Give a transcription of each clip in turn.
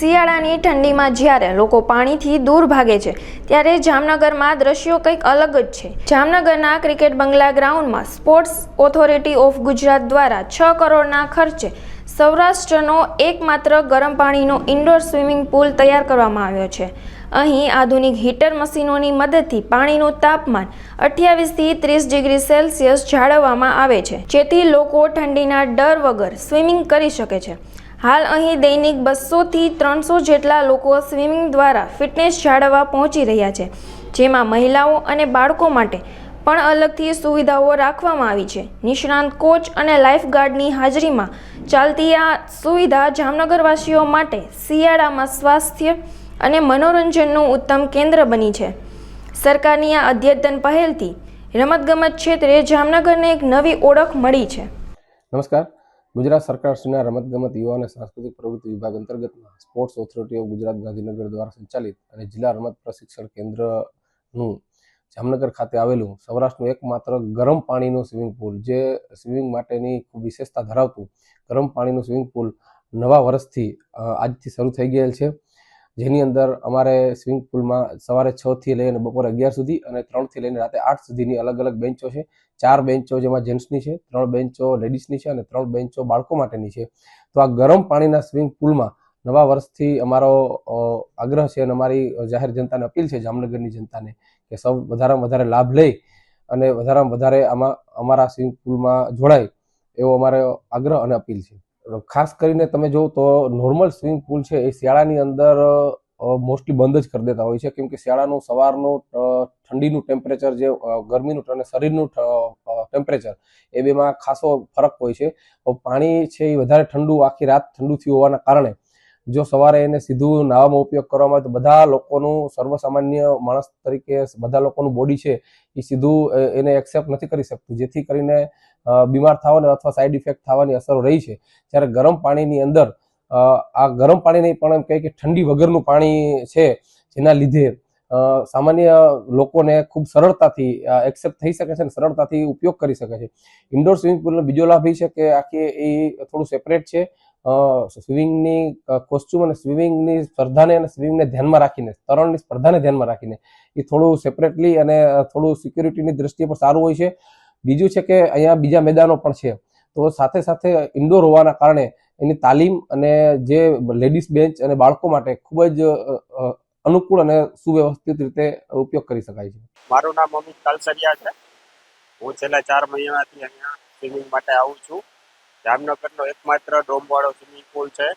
શિયાળાની ઠંડીમાં જ્યારે લોકો પાણીથી દૂર ભાગે છે, ત્યારે જામનગરમાં દ્રશ્યો કંઈક અલગ જ છે. જામનગરના ક્રિકેટ બંગલા ગ્રાઉન્ડમાં સ્પોર્ટ્સ ઓથોરિટી ઓફ ગુજરાત દ્વારા છ કરોડના ખર્ચે સૌરાષ્ટ્રનો એકમાત્ર ગરમ પાણીનો ઇન્ડોર સ્વિમિંગ પુલ તૈયાર કરવામાં આવ્યો છે. અહીં આધુનિક હીટર મશીનોની મદદથી પાણીનું તાપમાન અઠ્યાવીસથી ત્રીસ ડિગ્રી સેલ્સિયસ જાળવવામાં આવે છે, જેથી લોકો ઠંડીના ડર વગર સ્વિમિંગ કરી શકે છે. હાલ અહીં દૈનિક બસોથી ત્રણસો જેટલા લોકો સ્વિમિંગ દ્વારા ફિટનેસ જાળવવા પહોંચી રહ્યા છે, જેમાં મહિલાઓ અને બાળકો માટે પણ અલગથી સુવિધાઓ રાખવામાં આવી છે. નિષ્ણાંત કોચ અને લાઇફગાર્ડની હાજરીમાં ચાલતી આ સુવિધા જામનગરવાસીઓ માટે શિયાળામાં સ્વાસ્થ્ય અને મનોરંજનનું ઉત્તમ કેન્દ્ર બની છે. સરકારની આ અદ્યતન પહેલથી રમતગમત ક્ષેત્રે જામનગરને એક નવી ઓળખ મળી છે. નમસ્કાર. ગુજરાત સરકારશ્રીના રમતગમત યુવા અને સાંસ્કૃતિક પ્રવૃત્તિ વિભાગ અંતર્ગતમાં sports authority of Gujarat Gandhinagar દ્વારા સંચાલિત અને જિલ્લા રમત પ્રશિક્ષણ કેન્દ્રનું જામનગર ખાતે આવેલું સૌરાષ્ટ્રનું એકમાત્ર ગરમ પાણીનું સ્વિમિંગ પુલ, જે સ્વિમિંગ માટેની ખૂબ વિશેષતા ધરાવતું ગરમ પાણીનું સ્વિમિંગ પુલ નવા વર્ષથી આજથી શરૂ થઈ ગયેલ છે. જેની અંદર અમારે સ્વિમિંગ પુલમાં સવારે છ થી લઈને બપોરે અગિયાર સુધી અને ત્રણથી લઈને રાતે આઠ સુધીની અલગ અલગ બેન્ચો છે. ચાર બેન્ચો જેમાં જેન્ટ્સની છે, ત્રણ બેન્ચો લેડીઝની છે અને ત્રણ બેન્ચો બાળકો માટેની છે. તો આ ગરમ પાણીના સ્વિમિંગ પુલમાં નવા વર્ષથી અમારો આગ્રહ છે અને અમારી જાહેર જનતાને અપીલ છે જામનગરની જનતાને કે સૌ વધારેમાં વધારે લાભ લઈ અને વધારેમાં વધારે આમાં, અમારા સ્વિમિંગ પુલમાં જોડાય એવો અમારો આગ્રહ અને અપીલ છે. ખાસ કરીને તમે જો તો નોર્મલ સ્વિમિંગ પુલ છે એ શિયાળાની અંદર મોસ્ટલી બંધ જ કરી દેતા હોય છે. કેમ કે શિયાળાનું સવારનું ઠંડીનું ટેમ્પરેચર જે ગરમીનું અને શરીરનું ટેમ્પરેચર એ બેમાં ખાસો ફરક હોય છે. પાણી છે એ વધારે ઠંડુ, આખી રાત ઠંડુ થયું હોવાના કારણે જો સવારે એને સીધું નાવામાં ઉપયોગ કરવામાં આવે તો બધા લોકોનું સર્વસામાન્ય માણસ તરીકે બધા લોકોનું બોડી છે એ સીધું એને એક્સેપ્ટ નથી કરી શકતું. જેથી કરીને બીમાર થવાની અથવા સાઈડ ઇફેક્ટ થવાની અસરો રહી છે. જ્યારે ગરમ પાણીની અંદર આ ગરમ પાણી નહીં પણ એમ કહે કે ઠંડી વગરનું પાણી છે જેના લીધે સામાન્ય લોકોને ખૂબ સરળતાથી એક્સેપ્ટ થઈ શકે છે અને સરળતાથી ઉપયોગ કરી શકે છે. ઇન્ડોર સ્વિમિંગ પુલનો બીજો લાભ એ છે કે આખી એ થોડું સેપરેટ છે. સ્વિમિંગની કોસ્ચ્યુમ અને સ્વિમિંગની સ્પર્ધાને અને સ્વિમિંગને ધ્યાનમાં રાખીને, તરણની સ્પર્ધાને ધ્યાનમાં રાખીને એ થોડું સેપરેટલી અને થોડું સિક્યુરિટીની દ્રષ્ટિએ પણ સારું હોય છે. બીજું છે કે અહીંયા બીજા મેદાનો પણ છે. તો સાથે સાથે ઇન્ડોર હોવાના કારણે એની તાલીમ અને જે લેડીઝ બેન્ચ અને બાળકો માટે ખૂબ જ અનુકૂળ અને સુવ્યવસ્થિત રીતે ઉપયોગ કરી શકાય છે. મારું નામ અમિત કાલસરિયા છે. હું છેલ્લા ચાર મહિનાથી અહીંયા સ્વિમિંગ માટે આવું છું. જામનગરનો એકમાત્ર ડોમવાળો સ્વિમિંગ પુલ છે.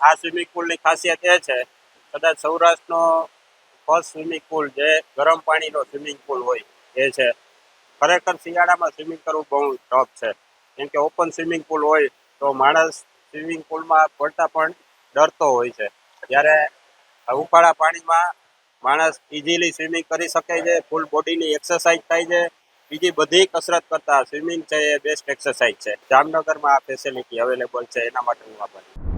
આ સ્વિમિંગ પુલની ખાસિયત એ છે, કદાચ સૌરાષ્ટ્રનો ફર્સ્ટ સ્વિમિંગ પુલ જે ગરમ પાણીનો સ્વિમિંગ પુલ હોય એ છે. ખરેખર શિયાળામાં સ્વિમિંગ કરવું બહુ ટફ છે. કેમ કે ઓપન સ્વિમિંગ પુલ હોય તો માણસ સ્વિમિંગ પુલમાં પડતા પણ ડરતો હોય છે. જ્યારે ઉકાળા પાણીમાં માણસ ઇઝીલી સ્વિમિંગ કરી શકે છે ફૂલ બોડીની એક્સરસાઇઝ થાય છે બીજી બધી કસરત કરતા સ્વિમિંગ છે, એ બેસ્ટ એક્સરસાઇઝ છે જામનગરમાં આ ફેસિલિટી અવેલેબલ છે, એના માટે હું આભારી.